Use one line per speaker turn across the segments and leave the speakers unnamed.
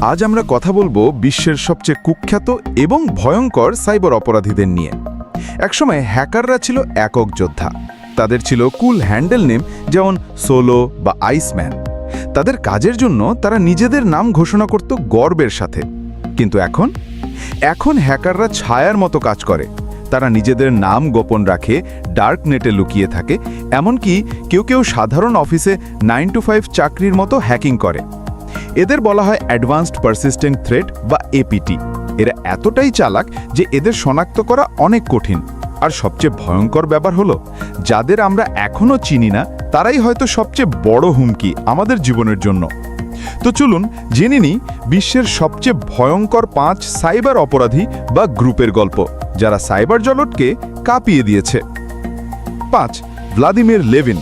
আজ আমরা কথা বলব বিশ্বের সবচেয়ে কুখ্যাত এবং ভয়ঙ্কর সাইবার অপরাধীদের নিয়ে। একসময় হ্যাকাররা ছিল একক যোদ্ধা। তাদের ছিল কুল হ্যান্ডেল নেম যেমন সোলো বা আইসম্যান। তাদের কাজের জন্য তারা নিজেদের নাম ঘোষণা করত গর্বের সাথে। কিন্তু এখন? এখন হ্যাকাররা ছায়ার মতো কাজ করে। তারা নিজেদের নাম গোপন রাখে ডার্ক নেটে লুকিয়ে থাকে, এমনকি কেউ কেউ সাধারণ অফিসে নাইন টু ফাইভ চাকরির মতো হ্যাকিং করে। এদের বলা হয় অ্যাডভান্সড পারসিস্টেন্ট থ্রেট বা এপিটি এরা এতটাই চালাক যে এদের শনাক্ত করা অনেক কঠিন। আর সবচেয়ে ভয়ঙ্কর ব্যাপার হলো, যাদের আমরা এখনও চিনি না, তারাই হয়তো সবচেয়ে বড় হুমকি আমাদের জীবনের জন্য। তো চলুন জেনে নিই বিশ্বের সবচেয়ে ভয়ঙ্কর পাঁচ সাইবার অপরাধী বা গ্রুপের গল্প, যারা সাইবার জলটকে কাঁপিয়ে দিয়েছে। পাঁচ, ভ্লাদিমির লেভিন।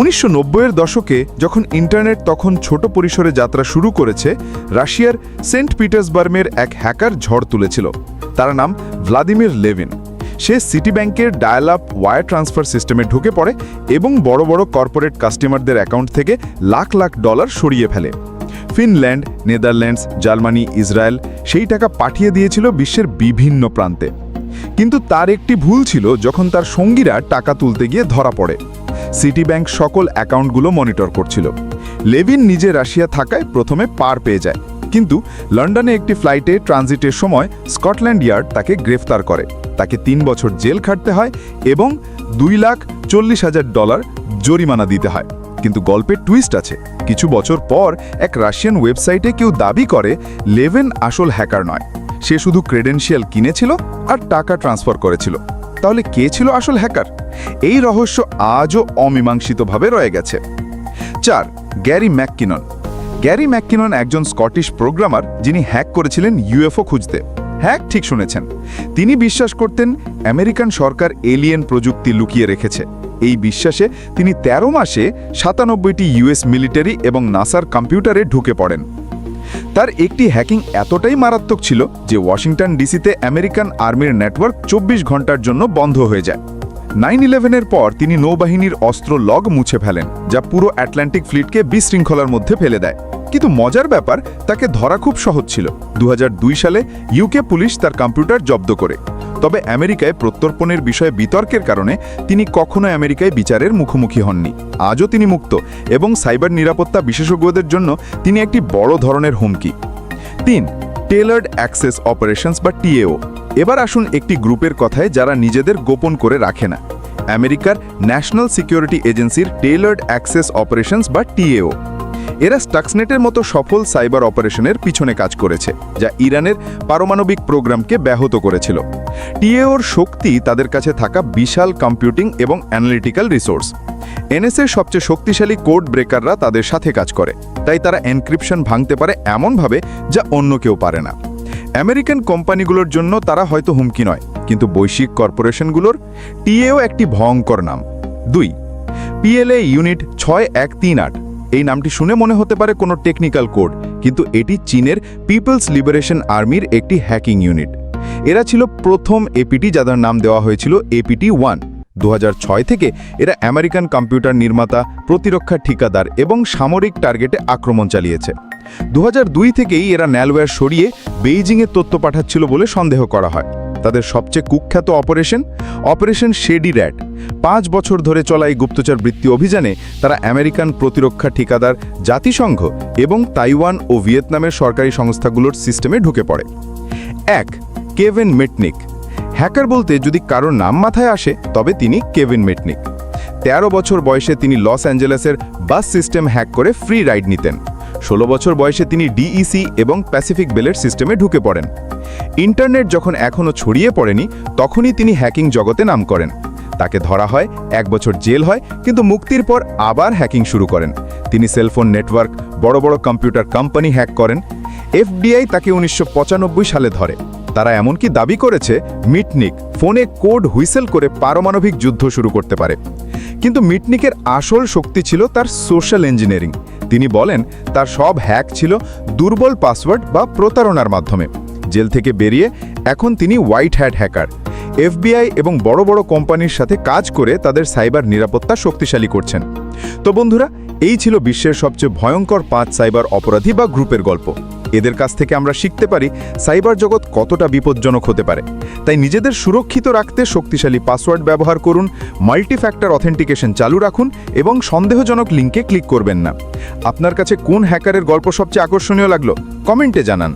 উনিশশো এর দশকে যখন ইন্টারনেট তখন ছোট পরিসরে যাত্রা শুরু করেছে, রাশিয়ার সেন্ট পিটার্সবার্মের এক হ্যাকার ঝড় তুলেছিল। তার নাম ভ্লাদিমির লেভিন। সে সিটি ব্যাংকের ডায়াল আপ ওয়ার ট্রান্সফার সিস্টেমে ঢুকে পড়ে এবং বড় বড় কর্পোরেট কাস্টমারদের অ্যাকাউন্ট থেকে লাখ লাখ ডলার সরিয়ে ফেলে। ফিনল্যান্ড, নেদারল্যান্ডস, জার্মানি, ইসরায়েল সেই টাকা পাঠিয়ে দিয়েছিল বিশ্বের বিভিন্ন প্রান্তে। কিন্তু তার একটি ভুল ছিল যখন তার সঙ্গীরা টাকা তুলতে গিয়ে ধরা পড়ে। সিটি ব্যাংক সকল অ্যাকাউন্টগুলো মনিটর করছিল। লেভিন নিজে রাশিয়া থাকায় প্রথমে পার পেয়ে যায়। কিন্তু লন্ডনে একটি ফ্লাইটে ট্রানজিটের সময় স্কটল্যান্ড ইয়ার্ড তাকে গ্রেফতার করে। তাকে তিন বছর জেল খাটতে হয় এবং দুই লাখ চল্লিশ হাজার ডলার জরিমানা দিতে হয়। কিন্তু গল্পের টুইস্ট আছে। কিছু বছর পর এক রাশিয়ান ওয়েবসাইটে কেউ দাবি করে লেভেন আসল হ্যাকার নয়। সে শুধু ক্রেডেনশিয়াল কিনেছিল আর টাকা ট্রান্সফার করেছিল। তাহলে কে ছিল আসল হ্যাকার? এই রহস্য আজও অমীমাংসিতভাবে রয়ে গেছে। চার, গ্যারি ম্যাককিনন। গ্যারি ম্যাককিনন একজন স্কটিশ প্রোগ্রামার যিনি হ্যাক করেছিলেন ইউএফও খুঁজতে। হ্যাক ঠিক শুনেছেন। তিনি বিশ্বাস করতেন আমেরিকান সরকার এলিয়েন প্রযুক্তি লুকিয়ে রেখেছে। এই বিশ্বাসে তিনি ১৩ মাসে সাতানব্বইটি ইউএস মিলিটারি এবং নাসার কম্পিউটারে ঢুকে পড়েন। তার একটি হ্যাকিং এতটাই মারাত্মক ছিল যে ওয়াশিংটন ডিসিতে আমেরিকান আর্মির নেটওয়ার্ক চব্বিশ ঘণ্টার জন্য বন্ধ হয়ে যায়। নাইন ইলেভেনের পর তিনি নৌবাহিনীর অস্ত্র লগ মুছে ফেলেন, যা পুরো অ্যাটলান্টিক ফ্লিটকে বিশৃঙ্খলার মধ্যে ফেলে দেয়। কিন্তু মজার ব্যাপার, তাকে ধরা খুব সহজ ছিল। দু হাজার দুই সালে ইউকে পুলিশ তার কম্পিউটার জব্দ করে। তবে আমেরিকায় প্রত্যর্পণের বিষয়ে বিতর্কের কারণে তিনি কখনো আমেরিকায় বিচারের মুখোমুখি হননি। আজও তিনি মুক্ত এবং সাইবার নিরাপত্তা বিশেষজ্ঞদের জন্য তিনি একটি বড় ধরনের হুমকি। তিন টেলার্ড অ্যাক্সেস অপারেশনস বা টিএও। এবার আসুন একটি গ্রুপের কথায় যারা নিজেদের গোপন করে রাখে না। আমেরিকার ন্যাশনাল সিকিউরিটি এজেন্সির টেলার্ড অ্যাক্সেস অপারেশনস বা টিএও। এরা স্টাক্সনেটের মতো সফল সাইবার অপারেশনের পিছনে কাজ করেছে, যা ইরানের পারমাণবিক প্রোগ্রামকে ব্যাহত করেছিল। টিএওর শক্তি তাদের কাছে থাকা বিশাল কম্পিউটিং এবং অ্যানালিটিক্যাল রিসোর্স। এনএসএর সবচেয়ে শক্তিশালী কোড ব্রেকাররা তাদের সাথে কাজ করে, তাই তারা এনক্রিপশন ভাঙতে পারে এমনভাবে যা অন্য কেউ পারে না। আমেরিকান কোম্পানিগুলোর জন্য তারা হয়তো হুমকি নয়, কিন্তু বৈশ্বিক কর্পোরেশনগুলোর টিএও একটি ভয়ঙ্কর নাম। দুই, পিএলএ ইউনিট ছয় এক তিন আট। এই নামটি শুনে মনে হতে পারে কোনো টেকনিক্যাল কোড কিন্তু এটি চীনের পিপলস লিবারেশন আর্মির একটি হ্যাকিং ইউনিট এরা ছিল প্রথম এপিটি যাদের নাম দেওয়া হয়েছিল এপিটি ওয়ান দু হাজার ছয় থেকে এরা আমেরিকান কম্পিউটার নির্মাতা, প্রতিরক্ষা ঠিকাদার এবং সামরিক টার্গেটে আক্রমণ চালিয়েছে। দু হাজার দুই থেকেই এরা ন্যালওয়্যার সরিয়ে বেইজিংয়ে তথ্য পাঠাচ্ছিল বলে সন্দেহ করা হয়। তাদের সবচেয়ে কুখ্যাত অপারেশন অপারেশন শেডি র্যাট। পাঁচ বছর ধরে চলা এই গুপ্তচর বৃত্তি অভিযানে তারা আমেরিকান প্রতিরক্ষা ঠিকাদার, জাতিসংঘ এবং তাইওয়ান ও ভিয়েতনামের সরকারি সংস্থাগুলোর সিস্টেমে ঢুকে পড়ে। এক, কেভেন মেটনিক। হ্যাকার বলতে যদি কারোর নাম মাথায় আসে, তবে তিনি কেভিন মেটনিক। তেরো বছর বয়সে তিনি লস অ্যাঞ্জেলেসের বাস সিস্টেম হ্যাক করে ফ্রি রাইড নিতেন। ষোলো বছর বয়সে তিনি ডিইসি এবং প্যাসিফিক বেলের সিস্টেমে ঢুকে পড়েন। ইন্টারনেট যখন এখনও ছড়িয়ে পড়েনি, তখনই তিনি হ্যাকিং জগতে নাম করেন তাকে ধরা হয়, এক বছর জেল হয়, কিন্তু মুক্তির পর আবার হ্যাকিং শুরু করেন। তিনি সেলফোন নেটওয়ার্ক, বড় বড় কম্পিউটার কোম্পানি হ্যাক করেন। এফডিআই তাকে উনিশশো পঁচানব্বই সালে ধরে। তারা এমনকি দাবি করেছে, মিটনিক ফোনে কোড হুইসেল করে পারমাণবিক যুদ্ধ শুরু করতে পারে। কিন্তু মিটনিকের আসল শক্তি ছিল তার সোশ্যাল ইঞ্জিনিয়ারিং। তিনি বলেন, তার সব হ্যাক ছিল দুর্বল পাসওয়ার্ড বা প্রতারণার মাধ্যমে। জেল থেকে বেরিয়ে এখন তিনি হোয়াইট হ্যাট হ্যাকার। এফবিআই এবং বড় বড় কোম্পানির সাথে কাজ করে তাদের সাইবার নিরাপত্তা শক্তিশালী করছেন। তো বন্ধুরা, এই ছিল বিশ্বের সবচেয়ে ভয়ঙ্কর পাঁচ সাইবার অপরাধী বা গ্রুপের গল্প। এদের কাছ থেকে আমরা শিখতে পারি সাইবার জগৎ কতটা বিপজ্জনক হতে পারে। তাই নিজেদের সুরক্ষিত রাখতে শক্তিশালী পাসওয়ার্ড ব্যবহার করুন মাল্টি ফ্যাক্টর অথেন্টিকেশন চালু রাখুন এবং সন্দেহজনক লিঙ্কে ক্লিক করবেন না। আপনার কাছে কোন হ্যাকারের গল্প সবচেয়ে আকর্ষণীয় লাগল? কমেন্টে জানান।